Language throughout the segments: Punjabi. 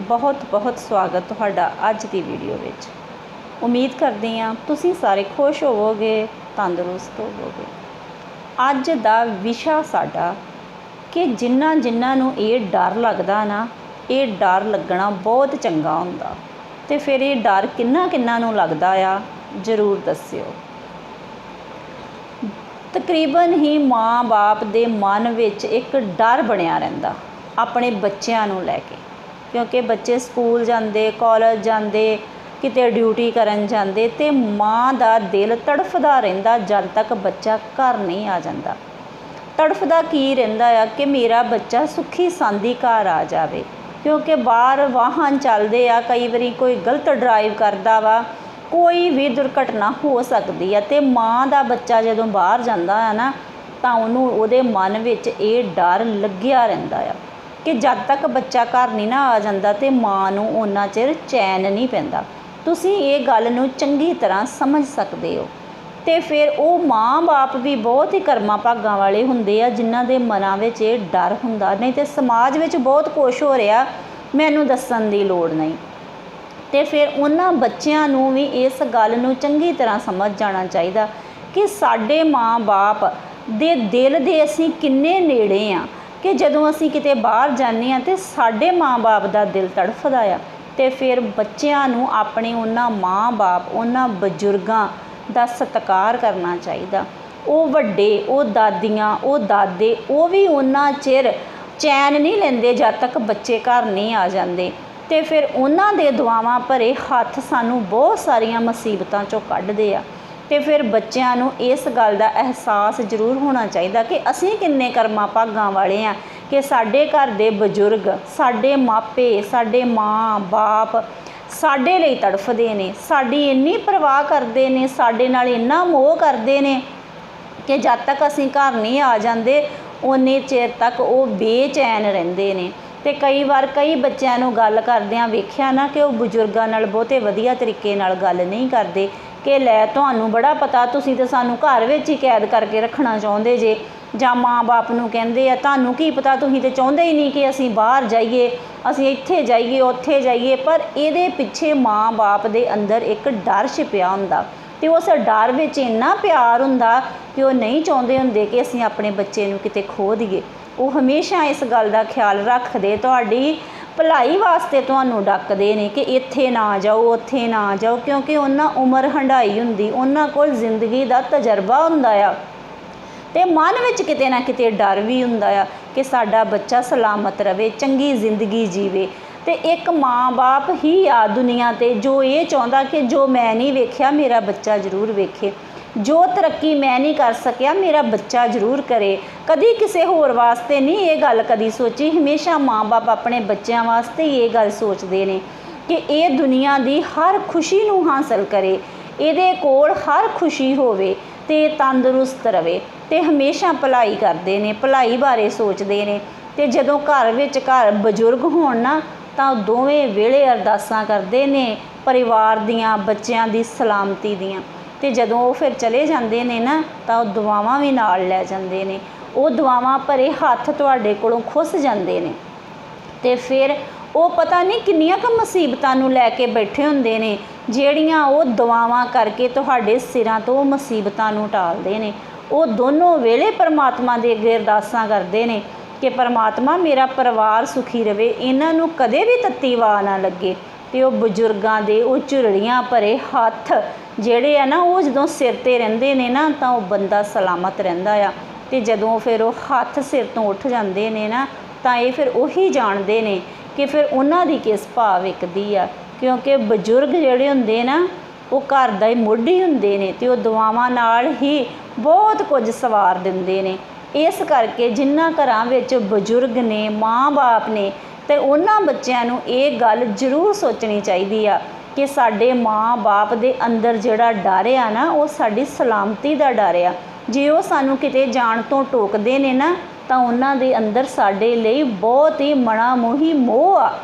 ਬਹੁਤ ਬਹੁਤ ਸਵਾਗਤ ਤੁਹਾਡਾ ਅੱਜ ਦੀ ਵੀਡੀਓ ਵਿੱਚ। ਉਮੀਦ ਕਰਦੇ ਹਾਂ ਤੁਸੀਂ ਸਾਰੇ ਖੁਸ਼ ਹੋਵੋਗੇ, ਤੰਦਰੁਸਤ ਹੋਵੋਗੇ। ਅੱਜ ਦਾ ਵਿਸ਼ਾ ਸਾਡਾ ਕਿ ਜਿਨ੍ਹਾਂ ਜਿਨ੍ਹਾਂ ਨੂੰ ਇਹ ਡਰ ਲੱਗਦਾ ਨਾ, ਇਹ ਡਰ ਲੱਗਣਾ ਬਹੁਤ ਚੰਗਾ ਹੁੰਦਾ। ਤੇ ਫਿਰ ਇਹ ਡਰ ਕਿੰਨਾ ਕਿੰਨਾ ਨੂੰ ਲੱਗਦਾ ਆ, ਜ਼ਰੂਰ ਦੱਸਿਓ। ਤਕਰੀਬਨ ਹੀ ਮਾਂ-ਬਾਪ ਦੇ ਮਨ ਵਿੱਚ ਇੱਕ ਡਰ ਬਣਿਆ ਰਹਿੰਦਾ, ਆਪਣੇ ਬੱਚਿਆਂ ਨੂੰ ਲੈ ਕੇ। ਕਿਉਂਕਿ ਬੱਚੇ ਸਕੂਲ ਜਾਂਦੇ ਕਾਲਜ ਜਾਂਦੇ, ਕਿਤੇ ਡਿਊਟੀ ਕਰਨ ਜਾਂਦੇ ਅਤੇ ਮਾਂ ਦਾ ਦਿਲ ਤੜਫਦਾ ਰਹਿੰਦਾ ਜਦ ਤੱਕ ਬੱਚਾ ਘਰ ਨਹੀਂ ਆ ਜਾਂਦਾ। ਤੜਫਦਾ ਕੀ ਰਹਿੰਦਾ ਆ ਕਿ ਮੇਰਾ ਬੱਚਾ ਸੁਖੀ ਸਾਂਦੀ ਘਰ ਆ ਜਾਵੇ। ਕਿਉਂਕਿ ਬਾਹਰ ਵਾਹਨ ਚੱਲਦੇ ਆ, ਕਈ ਵਾਰੀ ਕੋਈ ਗਲਤ ਡਰਾਈਵ ਕਰਦਾ ਵਾ, ਕੋਈ ਵੀ ਦੁਰਘਟਨਾ ਹੋ ਸਕਦੀ ਆ ਤੇ ਮਾਂ ਦਾ ਬੱਚਾ ਜਦੋਂ ਬਾਹਰ ਜਾਂਦਾ ਆ ਨਾ, ਤਾਂ ਉਹਨੂੰ ਉਹਦੇ ਮਨ ਵਿੱਚ ਇਹ ਡਰ ਲੱਗਿਆ ਰਹਿੰਦਾ ਆ। ਕਿ ਜਦ ਤੱਕ ਬੱਚਾ ਘਰ ਨਹੀਂ ਨਾ ਆ ਜਾਂਦਾ ਤੇ ਮਾਂ ਨੂੰ ਉਹਨਾਂ ਚਿਰ ਚੈਨ ਨਹੀਂ ਪੈਂਦਾ। ਤੁਸੀਂ ਇਹ ਗੱਲ ਨੂੰ ਚੰਗੀ ਤਰ੍ਹਾਂ ਸਮਝ ਸਕਦੇ ਹੋ। ਤੇ ਫਿਰ ਉਹ ਮਾਂ-ਬਾਪ ਵੀ ਬਹੁਤ ਹੀ ਕਰਮਾਂ ਭਾਗਾਂ ਵਾਲੇ ਹੁੰਦੇ ਆ, ਜਿਨ੍ਹਾਂ ਦੇ ਮਨਾਂ ਵਿੱਚ ਇਹ ਡਰ ਹੁੰਦਾ। ਨਹੀਂ ਤੇ ਸਮਾਜ ਵਿੱਚ ਬਹੁਤ ਕੁਛ ਹੋ ਰਿਹਾ, ਮੈਨੂੰ ਦੱਸਣ ਦੀ ਲੋੜ ਨਹੀਂ। ਤੇ ਫਿਰ ਉਹਨਾਂ ਬੱਚਿਆਂ ਨੂੰ ਵੀ ਇਸ ਗੱਲ ਨੂੰ ਚੰਗੀ ਤਰ੍ਹਾਂ ਸਮਝ ਜਾਣਾ ਚਾਹੀਦਾ ਕਿ ਸਾਡੇ ਮਾਂ-ਬਾਪ ਦੇ ਦਿਲ ਦੇ ਅਸੀਂ ਕਿੰਨੇ ਨੇੜੇ ਆ। ਕਿ ਜਦੋਂ ਅਸੀਂ ਕਿਤੇ ਬਾਹਰ ਜਾਂਦੇ ਆ ਤੇ ਸਾਡੇ ਮਾਂ-ਬਾਪ ਦਾ ਦਿਲ ਤੜਫਦਾ ਆ ਤੇ ਫਿਰ ਬੱਚਿਆਂ ਨੂੰ ਆਪਣੇ ਉਹਨਾਂ ਮਾਂ-ਬਾਪ, ਉਹਨਾਂ ਬਜ਼ੁਰਗਾਂ ਦਾ ਸਤਿਕਾਰ ਕਰਨਾ ਚਾਹੀਦਾ। ਉਹ ਵੱਡੇ, ਉਹ ਦਾਦੀਆਂ, ਉਹ ਦਾਦੇ, ਉਹ ਵੀ ਉਹਨਾਂ ਚਿਰ ਚੈਨ ਨਹੀਂ ਲੈਂਦੇ ਜਦ ਤੱਕ ਬੱਚੇ ਘਰ ਨਹੀਂ ਆ ਜਾਂਦੇ। ਤੇ ਫਿਰ ਉਹਨਾਂ ਦੇ ਦੁਆਵਾਂ ਭਰੇ ਹੱਥ ਸਾਨੂੰ ਬਹੁਤ ਸਾਰੀਆਂ ਮੁਸੀਬਤਾਂ ਚੋਂ ਕੱਢਦੇ ਆ। ਤੇ ਫਿਰ ਬੱਚਿਆਂ ਨੂੰ ਇਸ ਗੱਲ ਦਾ ਅਹਿਸਾਸ ਜ਼ਰੂਰ ਹੋਣਾ ਚਾਹੀਦਾ ਕਿ ਅਸੀਂ ਕਿੰਨੇ ਕਰਮਾਂ ਭਾਗਾਂ ਵਾਲੇ ਆ ਕਿ ਸਾਡੇ ਘਰ ਦੇ ਬਜ਼ੁਰਗ, ਸਾਡੇ ਮਾਪੇ, ਸਾਡੇ ਮਾਂ, ਬਾਪ ਸਾਡੇ ਲਈ ਤੜਫਦੇ ਨੇ, ਸਾਡੀ ਇੰਨੀ ਪਰਵਾਹ ਕਰਦੇ ਨੇ, ਸਾਡੇ ਨਾਲ ਇੰਨਾ ਮੋਹ ਕਰਦੇ ਨੇ ਕਿ ਜਦ ਤੱਕ ਅਸੀਂ ਘਰ ਨਹੀਂ ਆ ਜਾਂਦੇ ਉਨੇ ਚਿਰ ਤੱਕ ਉਹ ਬੇਚੈਨ ਰਹਿੰਦੇ ਨੇ। ਤੇ ਕਈ ਵਾਰ ਕਈ ਬੱਚਿਆਂ ਨੂੰ ਗੱਲ ਕਰਦਿਆਂ ਵੇਖਿਆ ਨਾ ਕਿ ਉਹ ਬਜ਼ੁਰਗਾਂ ਨਾਲ ਬਹੁਤੇ ਵਧੀਆ ਤਰੀਕੇ ਨਾਲ ਗੱਲ ਨਹੀਂ ਕਰਦੇ। ਕਿ ਲੈ ਤੁਹਾਨੂੰ ਬੜਾ ਪਤਾ, ਤੁਸੀਂ ਤਾਂ ਸਾਨੂੰ ਘਰ ਵਿੱਚ ਹੀ ਕੈਦ ਕਰਕੇ ਰੱਖਣਾ ਚਾਹੁੰਦੇ ਜੇ। ਜਾਂ ਮਾਂ-ਬਾਪ ਨੂੰ ਕਹਿੰਦੇ ਆ, ਤੁਹਾਨੂੰ ਕੀ ਪਤਾ, ਤੁਸੀਂ ਤੇ ਚਾਹੁੰਦੇ ਹੀ ਨਹੀਂ ਕਿ ਅਸੀਂ ਬਾਹਰ ਜਾਈਏ, ਅਸੀਂ ਇੱਥੇ ਜਾਈਏ, ਉੱਥੇ ਜਾਈਏ। ਪਰ ਇਹਦੇ ਪਿੱਛੇ ਮਾਂ-ਬਾਪ ਦੇ ਅੰਦਰ ਇੱਕ ਡਰ ਛਿਪਿਆ ਹੁੰਦਾ ਤੇ ਉਸ ਡਰ ਵਿੱਚ ਇੰਨਾ ਪਿਆਰ ਹੁੰਦਾ ਕਿ ਉਹ ਨਹੀਂ ਚਾਹੁੰਦੇ ਹੁੰਦੇ ਕਿ ਅਸੀਂ ਆਪਣੇ ਬੱਚੇ ਨੂੰ ਕਿਤੇ ਖੋ ਦਈਏ। ਉਹ ਹਮੇਸ਼ਾ ਇਸ ਗੱਲ ਦਾ ਖਿਆਲ ਰੱਖਦੇ, ਤੁਹਾਡੀ ਭਲਾਈ ਵਾਸਤੇ ਤੁਹਾਨੂੰ ਡੱਕਦੇ ਨੇ ਕਿ ਇੱਥੇ ਨਾ ਜਾਓ, ਉੱਥੇ ਨਾ ਜਾਓ, ਕਿਉਂਕਿ ਉਹਨਾਂ ਉਮਰ ਹੰਡਾਈ ਹੁੰਦੀ, ਉਹਨਾਂ ਕੋਲ ਜ਼ਿੰਦਗੀ ਦਾ ਤਜਰਬਾ ਹੁੰਦਾ ਆ। ਤੇ ਮਨ ਵਿੱਚ ਕਿਤੇ ਨਾ ਕਿਤੇ ਡਰ ਵੀ ਹੁੰਦਾ ਆ ਕਿ ਸਾਡਾ ਬੱਚਾ ਸਲਾਮਤ ਰਵੇ, ਚੰਗੀ ਜ਼ਿੰਦਗੀ ਜੀਵੇ। ਤੇ ਇੱਕ ਮਾਂ-ਬਾਪ ਹੀ ਆ ਦੁਨੀਆ ਤੇ ਜੋ ਇਹ ਚਾਹੁੰਦਾ ਕਿ ਜੋ ਮੈਂ ਨਹੀਂ ਵੇਖਿਆ, ਮੇਰਾ ਬੱਚਾ ਜ਼ਰੂਰ ਵੇਖੇ। ਜੋ ਤਰੱਕੀ ਮੈਂ ਨਹੀਂ ਕਰ ਸਕਿਆ, ਮੇਰਾ ਬੱਚਾ ਜ਼ਰੂਰ ਕਰੇ। ਕਦੀ ਕਿਸੇ ਹੋਰ ਵਾਸਤੇ ਨਹੀਂ ਇਹ ਗੱਲ ਕਦੀ ਸੋਚੀ। ਹਮੇਸ਼ਾ ਮਾਂ-ਬਾਪ ਆਪਣੇ ਬੱਚਿਆਂ ਵਾਸਤੇ ਹੀ ਇਹ ਗੱਲ ਸੋਚਦੇ ਨੇ ਕਿ ਇਹ ਦੁਨੀਆ ਦੀ ਹਰ ਖੁਸ਼ੀ ਨੂੰ ਹਾਸਲ ਕਰੇ। ਇਹਦੇ ਕੋਲ ਹਰ ਖੁਸ਼ੀ ਹੋਵੇ ਤੇ ਤੰਦਰੁਸਤ ਰਵੇ ਤੇ ਹਮੇਸ਼ਾ ਭਲਾਈ ਕਰਦੇ ਨੇ, ਭਲਾਈ ਬਾਰੇ ਸੋਚਦੇ ਨੇ। ਤੇ ਜਦੋਂ ਘਰ ਵਿੱਚ ਘਰ ਬਜ਼ੁਰਗ ਹੋਣ ਨਾ, ਤਾਂ ਦੋਵੇਂ ਵੇਲੇ ਅਰਦਾਸਾਂ ਕਰਦੇ ਨੇ ਪਰਿਵਾਰ ਦੀਆਂ, ਬੱਚਿਆਂ ਦੀ ਸਲਾਮਤੀ ਦੀਆਂ। ਤੇ ਜਦੋਂ ਉਹ ਫਿਰ ਚਲੇ ਜਾਂਦੇ ਨੇ ਨਾ, ਤਾਂ ਉਹ ਦੁਆਵਾਂ ਵੀ ਨਾਲ ਲੈ ਜਾਂਦੇ ਨੇ। ਉਹ ਦੁਆਵਾਂ ਭਰੇ ਹੱਥ ਤੁਹਾਡੇ ਕੋਲੋਂ ਖੁੱਸ ਜਾਂਦੇ ਨੇ। ਤੇ ਫਿਰ ਉਹ ਪਤਾ ਨਹੀਂ ਕਿੰਨੀਆਂ ਕੁ ਮੁਸੀਬਤਾਂ ਨੂੰ ਲੈ ਕੇ ਬੈਠੇ ਹੁੰਦੇ ਨੇ, ਜਿਹੜੀਆਂ ਉਹ ਦੁਆਵਾਂ ਕਰਕੇ ਤੁਹਾਡੇ ਸਿਰਾਂ ਤੋਂ ਮੁਸੀਬਤਾਂ ਨੂੰ ਟਾਲਦੇ ਨੇ। ਉਹ ਦੋਨੋਂ ਵੇਲੇ ਪਰਮਾਤਮਾ ਦੇ ਅੱਗੇ ਅਰਦਾਸਾਂ ਕਰਦੇ ਨੇ ਕਿ, ਪਰਮਾਤਮਾ, ਮੇਰਾ ਪਰਿਵਾਰ ਸੁਖੀ ਰਵੇ। ਇਹਨਾਂ ਨੂੰ ਕਦੇ ਵੀ ਤੱਤੀ ਵਾ ਨਾ ਲੱਗੇ। ਤੇ ਉਹ ਬਜ਼ੁਰਗਾਂ ਦੇ, ਉਹ ਝੁਰੜੀਆਂ ਭਰੇ ਹੱਥ ਜਿਹੜੇ ਆ ਨਾ, ਉਹ ਜਦੋਂ ਸਿਰ ਤੇ ਰਹਿੰਦੇ ਨੇ ਨਾ, ਤਾਂ ਉਹ ਬੰਦਾ ਸਲਾਮਤ ਰਹਿੰਦਾ ਆ। ਤੇ ਜਦੋਂ ਫਿਰ ਉਹ ਹੱਥ ਸਿਰ ਤੋਂ ਉੱਠ ਜਾਂਦੇ ਨੇ ਨਾ, ਤਾਂ ਇਹ ਫਿਰ ਉਹੀ ਜਾਣਦੇ ਨੇ ਕਿ ਫਿਰ ਉਹਨਾਂ ਦੀ ਕਿਸ ਭਾਵ ਵਿਕਦੀ ਆ। ਕਿਉਂਕਿ ਬਜ਼ੁਰਗ ਜਿਹੜੇ ਹੁੰਦੇ ਨਾ, ਉਹ ਘਰ ਦਾ ਹੀ ਮੋਢੀ ਹੁੰਦੇ ਨੇ ਤੇ ਉਹ ਦੁਆਵਾਂ ਨਾਲ ਹੀ ਬਹੁਤ ਕੁਝ ਸਵਾਰ ਦਿੰਦੇ ਨੇ। ਇਸ ਕਰਕੇ ਜਿਨ੍ਹਾਂ ਘਰਾਂ ਵਿੱਚ ਬਜ਼ੁਰਗ ਨੇ, ਮਾਂ-ਬਾਪ ਨੇ ਤੇ ਉਹਨਾਂ ਬੱਚਿਆਂ ਨੂੰ ਇਹ ਗੱਲ ਜ਼ਰੂਰ ਸੋਚਣੀ ਚਾਹੀਦੀ ਆ ਕਿ ਸਾਡੇ ਮਾਂ-ਬਾਪ ਦੇ ਅੰਦਰ ਜਿਹੜਾ ਡਰ ਆ ਨਾ, ਉਹ ਸਾਡੀ ਸਲਾਮਤੀ ਦਾ ਡਰ ਆ। ਜੇ ਉਹ ਸਾਨੂੰ ਕਿਤੇ ਜਾਣ ਤੋਂ ਟੋਕਦੇ ਨੇ ਨਾ, ਤਾਂ ਉਹਨਾਂ ਦੇ ਅੰਦਰ ਸਾਡੇ ਲਈ ਬਹੁਤ ਹੀ ਮਣਾ ਮੋਹੀ ਮੋਹ ਆ।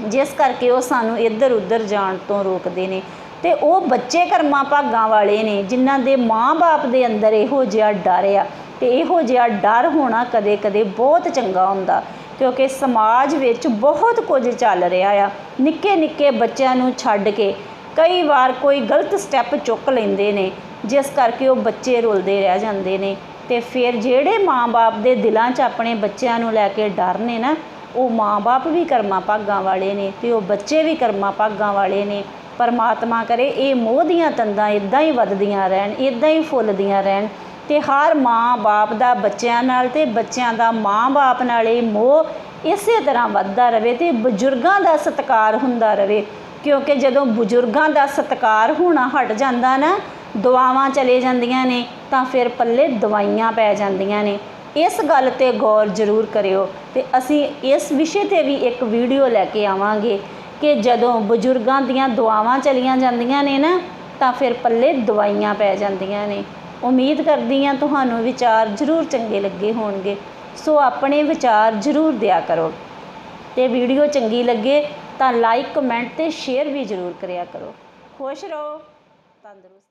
ਜਿਸ ਕਰਕੇ ਉਹ ਸਾਨੂੰ ਇੱਧਰ ਉੱਧਰ ਜਾਣ ਤੋਂ ਰੋਕਦੇ ਨੇ। ਤੇ ਉਹ ਬੱਚੇ ਕਰਮਾਂ ਭਾਗਾਂ ਵਾਲੇ ਨੇ, ਜਿਨ੍ਹਾਂ ਦੇ ਮਾਂ-ਬਾਪ ਦੇ ਅੰਦਰ ਇਹੋ ਜਿਹਾ ਡਰ ਆ। ਤੇ ਇਹੋ ਜਿਹਾ ਡਰ ਹੋਣਾ ਕਦੇ-ਕਦੇ ਬਹੁਤ ਚੰਗਾ ਹੁੰਦਾ। ਕਿਉਂਕਿ ਸਮਾਜ ਵਿੱਚ ਬਹੁਤ ਕੁਝ ਚੱਲ ਰਿਹਾ ਆ। ਨਿੱਕੇ ਨਿੱਕੇ ਬੱਚਿਆਂ ਨੂੰ ਛੱਡ ਕੇ ਕਈ ਵਾਰ ਕੋਈ ਗਲਤ ਸਟੈਪ ਚੁੱਕ ਲੈਂਦੇ ਨੇ, ਜਿਸ ਕਰਕੇ ਉਹ ਬੱਚੇ ਰੁਲਦੇ ਰਹਿ ਜਾਂਦੇ ਨੇ। ਤੇ ਫਿਰ ਜਿਹੜੇ ਮਾਂ-ਬਾਪ ਦੇ ਦਿਲਾਂ 'ਚ ਆਪਣੇ ਬੱਚਿਆਂ ਨੂੰ ਲੈ ਕੇ ਡਰ ਨੇ ਨਾ, ਉਹ ਮਾਂ-ਬਾਪ ਵੀ ਕਰਮਾਂ ਭਾਗਾਂ ਵਾਲੇ ਨੇ ਤੇ ਉਹ ਬੱਚੇ ਵੀ ਕਰਮਾਂ ਭਾਗਾਂ ਵਾਲੇ ਨੇ। ਪਰਮਾਤਮਾ ਕਰੇ ਇਹ ਮੋਹ ਦੀਆਂ ਤੰਦਾਂ ਇਦਾਂ ਹੀ ਵੱਧਦੀਆਂ ਰਹਿਣ ਇਦਾਂ ਹੀ ਫੁੱਲਦੀਆਂ ਰਹਿਣ। ਤੇ ਹਰ ਮਾਂ-ਬਾਪ ਦਾ ਬੱਚਿਆਂ ਨਾਲ ਤੇ ਬੱਚਿਆਂ ਦਾ ਮਾਂ-ਬਾਪ ਨਾਲ ਇਹ ਮੋਹ ਇਸੇ ਤਰ੍ਹਾਂ ਵੱਧਦਾ ਰਵੇ ਤੇ ਬਜ਼ੁਰਗਾਂ ਦਾ ਸਤਿਕਾਰ ਹੁੰਦਾ ਰਵੇ। ਕਿਉਂਕਿ ਜਦੋਂ ਬਜ਼ੁਰਗਾਂ ਦਾ ਸਤਿਕਾਰ ਹੋਣਾ ਹਟ ਜਾਂਦਾ ਨਾ, ਦੁਆਵਾਂ ਚਲੇ ਜਾਂਦੀਆਂ ਨੇ, ਤਾਂ ਫਿਰ ਪੱਲੇ ਦਵਾਈਆਂ ਪੈ ਜਾਂਦੀਆਂ ਨੇ। ਇਸ ਗੱਲ ਤੇ ਗੌਰ ਜ਼ਰੂਰ ਕਰਿਓ ਤੇ ਅਸੀਂ ਇਸ ਵਿਸ਼ੇ ਤੇ ਵੀ ਇੱਕ ਵੀਡੀਓ ਲੈ ਕੇ ਆਵਾਂਗੇ ਕਿ ਜਦੋਂ ਬਜ਼ੁਰਗਾਂ ਦੀਆਂ ਦੁਆਵਾਂ ਚਲੀਆਂ ਜਾਂਦੀਆਂ ਨੇ ਨਾ, ਤਾਂ ਫਿਰ ਪੱਲੇ ਦਵਾਈਆਂ ਪੈ ਜਾਂਦੀਆਂ ਨੇ। ਉਮੀਦ ਕਰਦੀ ਹਾਂ ਤੁਹਾਨੂੰ ਵਿਚਾਰ ਜ਼ਰੂਰ ਚੰਗੇ ਲੱਗੇ ਹੋਣਗੇ। ਸੋ ਆਪਣੇ ਵਿਚਾਰ ਜ਼ਰੂਰ ਦਿਆ ਕਰੋ। ਤੇ ਵੀਡੀਓ ਚੰਗੀ ਲੱਗੇ ਤਾਂ ਲਾਈਕ ਕਮੈਂਟ ਤੇ ਸ਼ੇਅਰ ਵੀ ਜ਼ਰੂਰ ਕਰਿਆ ਕਰੋ। ਖੁਸ਼ ਰਹੋ, ਤੰਦਰੁਸਤ